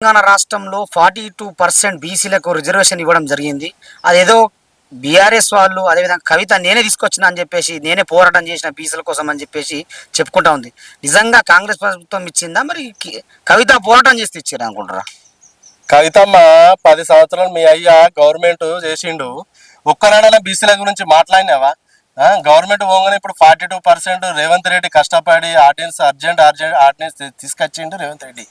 తెలంగాణ రాష్ట్రంలో forty two percent బీసీలకు reservation ఇవ్వడం జరిగింది. అదేదో బీఆర్ఎస్ వాళ్ళు అదేవిధంగా కవిత నేనే తీసుకొచ్చిన అని చెప్పేసి నేనే పోరాటం చేసిన బీసీల కోసం అని చెప్పేసి చెప్పుకుంటా ఉంది. నిజంగా కాంగ్రెస్ ప్రభుత్వం ఇచ్చిందా? మరి కవిత పోరాటం చేస్తే ఇచ్చారు అనుకుంటారా కవితమ్మ పది సంవత్సరాలు మీ అయ్య గవర్నమెంట్ చేసిండు. ఒక్కనాడైనా బీసీల గురించి మాట్లాడినావా? గవర్నమెంట్ పోగానే ఇప్పుడు forty two percent Revanth Reddy కష్టపడి ఆర్డినెన్స్ అర్జెంట్ అర్జెంట్ ఆర్డినెన్స్ తీసుకొచ్చిండు రేవంత్ రెడ్డి.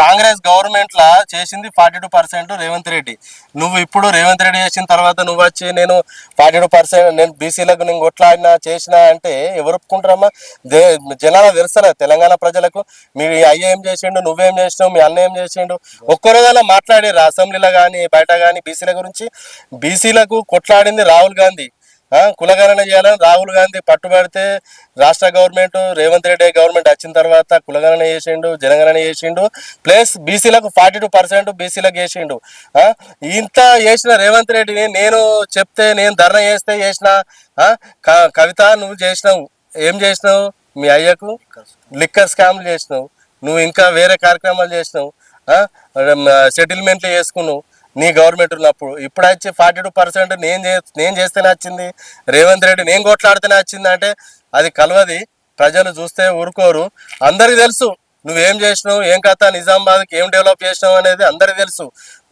కాంగ్రెస్ గవర్నమెంట్లా చేసింది forty two percent Revanth Reddy. నువ్వు ఇప్పుడు రేవంత్ రెడ్డి చేసిన తర్వాత నువ్వు వచ్చి నేను ఫార్టీ టూ పర్సెంట్ నేను బీసీలకు నేను కొట్లాడినా చేసినా అంటే ఎవరు ఒప్పుకుంటారమ్మా? దే జనాల తెలుసలే తెలంగాణ ప్రజలకు. మీ అయ్య ఏం చేసిండు నువ్వేం చేసినావు మీ అన్న ఏం చేసిండు? ఒక్కరోజు మాట్లాడారు అసెంబ్లీలో కానీ బయట కానీ బీసీల గురించి. బీసీలకు కొట్లాడింది రాహుల్ గాంధీ. కులగణన చేయాలని రాహుల్ గాంధీ పట్టుబడితే రాష్ట్ర గవర్నమెంట్ రేవంత్ రెడ్డి గవర్నమెంట్ వచ్చిన తర్వాత కులగణన చేసిండు జనగణన చేసిండు ప్లస్ బీసీలకు ఫార్టీ టూ పర్సెంట్ బీసీలకు చేసిండు. ఇంత చేసిన రేవంత్ రెడ్డిని నేను చెప్తే నేను ధర్నా చేస్తే చేసిన కవిత నువ్వు చేసినావు. ఏం చేసినావు? మీ అయ్యకు లిక్కర్ స్కామ్లు చేసినావు. నువ్వు ఇంకా వేరే కార్యక్రమాలు చేసినావు. సెటిల్మెంట్లు చేసుకున్నావు. నీ గవర్నమెంట్ ఉన్నప్పుడు. ఇప్పుడు వచ్చి ఫార్టీ టూ పర్సెంట్ నేను చే నేను చేస్తేనే వచ్చింది రేవంత్ రెడ్డి నేను కొట్లాడితేనే వచ్చింది అంటే అది కలవది. ప్రజలు చూస్తే ఊరుకోరు. అందరికి తెలుసు. నువ్వేం చేసినావు? ఏం కథ? నిజామాబాద్కి ఏం డెవలప్ చేసినావు అనేది అందరికీ తెలుసు.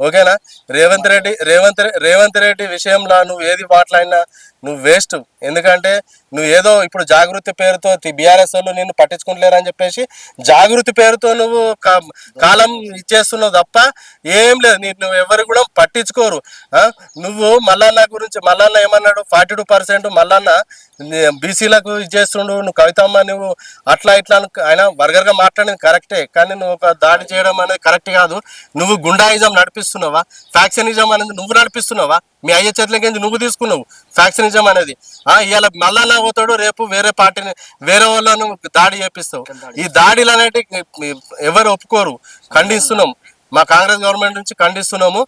ఓకేనా? రేవంత్ రెడ్డి రేవంత్ రేవంత్ రెడ్డి విషయంలో నువ్వు ఏది మాట్లాడినా నువ్వు వేస్ట్. ఎందుకంటే నువ్వు ఏదో ఇప్పుడు జాగృతి పేరుతో బీఆర్ఎస్ వాళ్ళు నిన్ను పట్టించుకుంటలేరు అని చెప్పేసి జాగృతి పేరుతో నువ్వు కాలం ఇచ్చేస్తున్నావు తప్ప ఏం లేదు. నీ నువ్వు ఎవరు కూడా పట్టించుకోరు. నువ్వు మల్లన్న గురించి మల్లన్న ఏమన్నాడు? ఫార్టీ టూ పర్సెంట్ మల్లన్న బీసీలకు ఇచ్చేస్తుండు నువ్వు కవితమ్మ నువ్వు అట్లా ఇట్లా అను- ఆయన వర్గర్గా మాట్లాడింది కరెక్టే కానీ నువ్వు ఒక దాడి చేయడం అనేది కరెక్ట్ కాదు. నువ్వు గుండాయిజం నడిపిస్తున్నావా? ఫ్యాక్షనిజం అనేది నువ్వు నడిపిస్తున్నావా? మీ అయ్య చేతులకి నువ్వు తీసుకున్నావు ఫ్యాక్షనిజం అనేది. ఆ ఇవాళ మళ్ళా పోతాడు రేపు వేరే పార్టీని వేరే వాళ్ళను దాడి చేపిస్తావు. ఈ దాడిలు అనేటివి ఎవరు ఒప్పుకోరు. ఖండిస్తున్నాం. మా కాంగ్రెస్ గవర్నమెంట్ నుంచి ఖండిస్తున్నాము.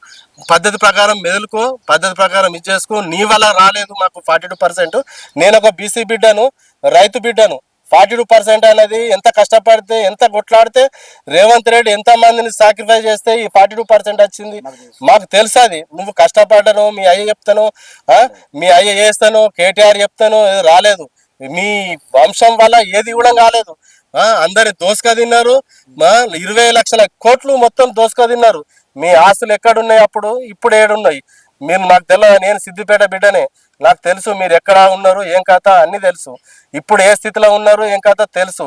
పద్ధతి ప్రకారం మెదులుకో పద్ధతి ప్రకారం ఇచ్చేసుకో నీ వల్ల రాలేదు మాకు ఫార్టీ టూ పర్సెంట్ నేను ఒక బీసీ బిడ్డను రైతు బిడ్డను. ఫార్టీ టూ పర్సెంట్ అనేది ఎంత కష్టపడితే ఎంత కొట్లాడితే రేవంత్ రెడ్డి ఎంత మందిని సాక్రిఫైస్ చేస్తే ఈ ఫార్టీ టూ పర్సెంట్ వచ్చింది. మాకు తెలుసు అది. నువ్వు కష్టపడ్డాను మీ అయ్య చెప్తాను మీ అయ్య చేస్తాను కేటీఆర్ చెప్తాను రాలేదు. మీ వంశం వల్ల ఏది కూడా కాలేదు. అందరి దోసుక తిన్నారు. మా ఇరవై లక్షల కోట్లు మొత్తం దోసుక తిన్నారు. మీ ఆస్తులు ఎక్కడున్నాయి అప్పుడు? ఇప్పుడు ఏడున్నాయి. మీరు నాకు తెలియదు నేను సిద్దిపేట బిడ్డనే. నాకు తెలుసు మీరు ఎక్కడ ఉన్నారు ఏం కథ అన్నీ తెలుసు. ఇప్పుడు ఏ స్థితిలో ఉన్నారు ఏం కథ తెలుసు.